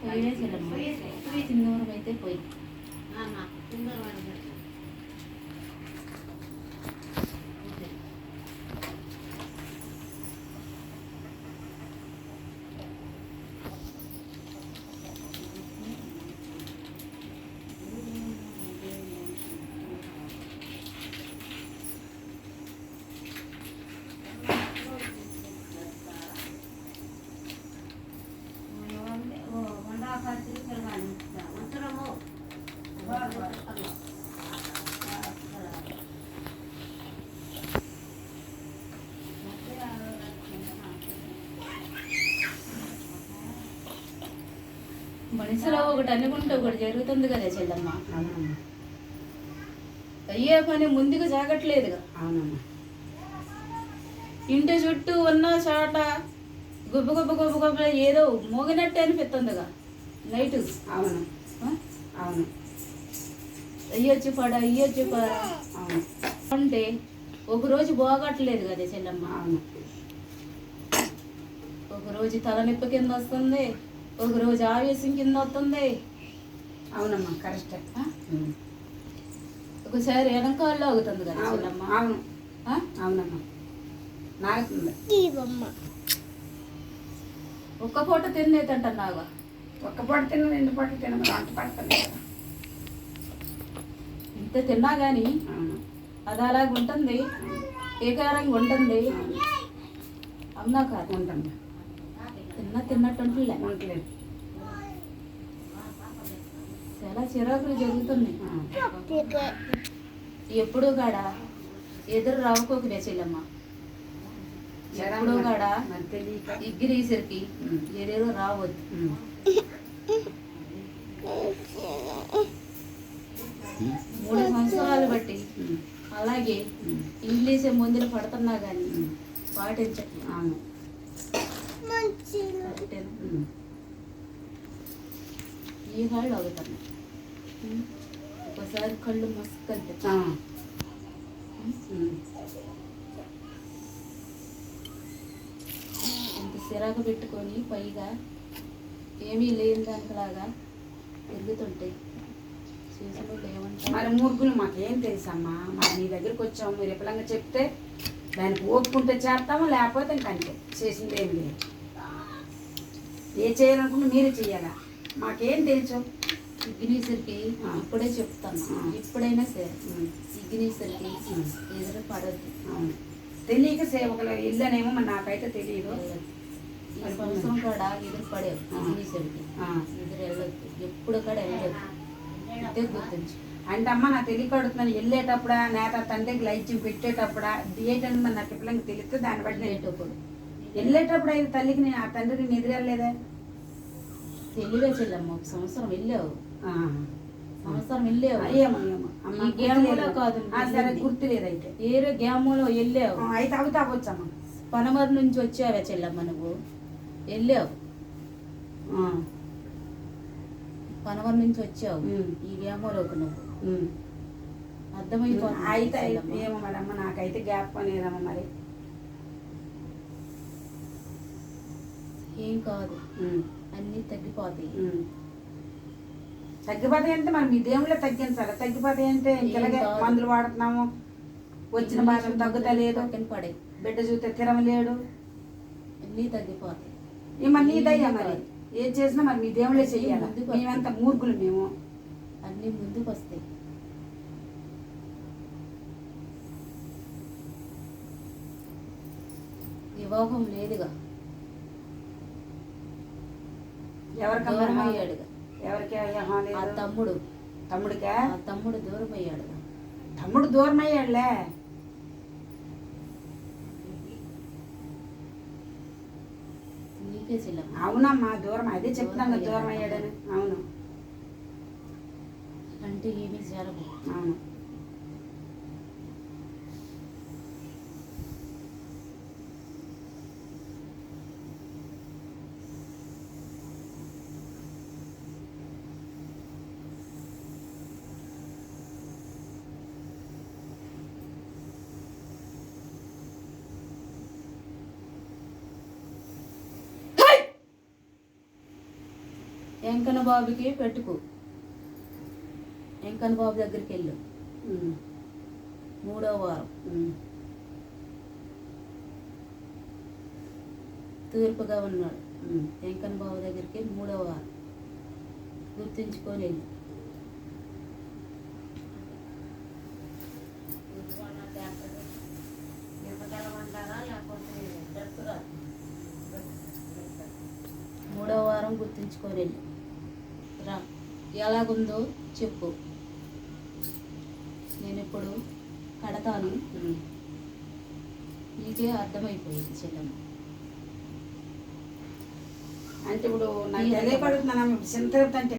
పోయినే చెల్లమ్మ చిన్నవరం అయితే పోయి మనిషిలో ఒకటి అనుకుంటే ఒకటి జరుగుతుంది కదా చెల్లమ్మ. అయ్యే పని ముందుకు సాగట్లేదుగా. అవునమ్మా. ఇంటి చుట్టూ ఉన్న చాట గుబ్బ గుబ్బ గుబ్బ గుబ్బ ఏదో మోగినట్టే అనిపిస్తుందిగా. నైట్ అవును. అవును. అయ్యొచ్చి పడ అయ్యొచ్చి పడ. అవును. అంటే ఒక రోజు బాగట్లేదు కదా చెల్లమ్మ. అవును. ఒక రోజు తలనొప్పి కింద వస్తుంది. ఒక రోజు ఆవేశం కింద వస్తుంది. అవునమ్మా కరెక్టే. ఒకసారి వెనకాల్లో అవుతుంది కదా అవును చెల్లమ్మ అవును. ఆ? అవునమ్మా. నాగుతుంది. ఒక్క పూట తినేదంటున్నావా ఒక్క పూట తిన్న రెండు పూట తిన్న వంట పడుతుంది ఇంత తిన్నా కానీ అవును. అది అలాగ ఉంటుంది. ఏకారంగా ఉంటుంది. అవును. అవునా కాదు. ఉంటుంది. తిన్నా తిన్నట్టు చాలా చిరాకులు జరుగుతున్నాయి. ఎప్పుడు కాడ ఎదురు రావుకోకలే చెల్లమ్మ ఎప్పుడు కాడ ఇగ్గిరీసరికి. ఏదేదో రావద్దు. మూడు సంవత్సరాలు బట్టి. అలాగే. ఇంగ్లీష్ మందులు పడుతున్నా కానీ. పాటించట్లేదు ఈ ఒకసారి కళ్ళు మస్కంటే ఆ. ఉమ్. ఇంత సిరాకు పెట్టుకొని పైగా ఏమీ లేని దానిలాగా తిరుగుతుంటాయి చూసిన వాళ్ళు ఏమంటారు మరి మూర్ఖులు మాకేం తెలుసమ్మా మరి నీ దగ్గరికి వచ్చాము మీరు ఎప్పుడంగా చెప్తే దానికి ఓపుకుంటే చేస్తాము లేకపోతే ఇంకంతే చేసింది ఏం లేదు ఏ చేయాలనుకుంటే మీరే చెయ్యాలా మాకేం తెలుసు? ఇగ్నీసరికి ఆ. ఇప్పుడే చెప్తాను. ఎప్పుడైనా సరే. ఉమ్. ఎదురు పడద్దు. అవును తెలియక సేవకులు ఇల్లనేమో మరి నాకైతే తెలియదు. ఈ సంవత్సరం కూడా ఎదురు పడేవు ఆ. ఎదురు వెళ్ళొద్దు. ఎప్పుడు కూడా వెళ్ళొద్దు. ఇదే గుర్తించు. అంటే అమ్మ నా తెలియక అడుగుతున్నాను వెళ్ళేటప్పుడా నేత తండ్రికి లైచ్యం పెట్టేటప్పుడా మరి నాకు పిల్లలకి తెలిస్తే దాన్ని బట్టి నేను వెళ్ళేటప్పుడు అయితే తల్లికి నేను ఆ తండ్రికి నేను ఎదురెళ్ళలేదా తెలివే చెల్లమ్మ ఒక సంవత్సరం వెళ్ళావు ఆ. సంవత్సరం వెళ్ళావు ఈ లేదు. కాదు సరే వెళ్ళింది. గుర్తు లేదు అయితే ఏరే గ్యాములో వెళ్ళావు అయితే అవి తాగొచ్చమ్మ పనమరు నుంచి వచ్చావే చెల్లమ్మ నువ్వు వెళ్ళావు ఆ. పనమరు నుంచి వచ్చావు. ఈ గ్యాములోకి నువ్వు ఉమ్. అర్థమైపోతుంది అయితే. ఏమో మరి అమ్మ నాకైతే గ్యాప్ అనేదమ్మ మరి ఏం కాదు. అన్నీ తగ్గిపోతాయి. తగ్గిపోతాయి అంటే మరి మీ దేవుళ్ళే తగ్గించాలి. తగ్గిపోతాయి అంటే ఇంకెలాగే ఏం కాదు. మందులు వాడుతున్నాము. వచ్చిన బాధలు తగ్గుతలేదు పడే బిడ్డ చూస్తే తిరమలేడు అన్నీ తగ్గిపోతాయి. ఈ మరి నీ దయ్యా ఏం మరి. ఏం చేసినా మరి మీ దేవుళ్ళే చెయ్యాలి? మేమంత మూర్ఖులు మేము? అన్నీ ముందుకు వస్తాయి. వివాహం లేదుగా. ఎవరికమ్మా దూరం అయ్యాడుగా ఎవరికి ఆ తమ్ముడు. తమ్ముడికా? ఆ తమ్ముడు దూరం అయ్యాడుగా తమ్ముడు దూరం అయ్యాడులే అవునమ్మా దూరం అదే చెప్తున్నాను కదా, దూరం అయ్యాడని అవును. అంటే ఏమీ జరగదు. అవును. వెంకన్న బాబుకి పెట్టుకు. వెంకన్న బాబు దగ్గరికి వెళ్ళు. మూడో వారం. తూర్పుగా ఉన్నాడు. వెంకన్న బాబు దగ్గరికి మూడో వారం. గుర్తుంచుకొని వెళ్ళు మూడో వారం గుర్తుంచుకొని వెళ్ళు ఎలాగుందో చెప్పు. నేను ఇప్పుడు కడతాను. నీకే అర్థమైపోయింది చెల్లమ్మ. అంటే ఇప్పుడు నాకు తెలియపడుతున్నాను చింత అంటే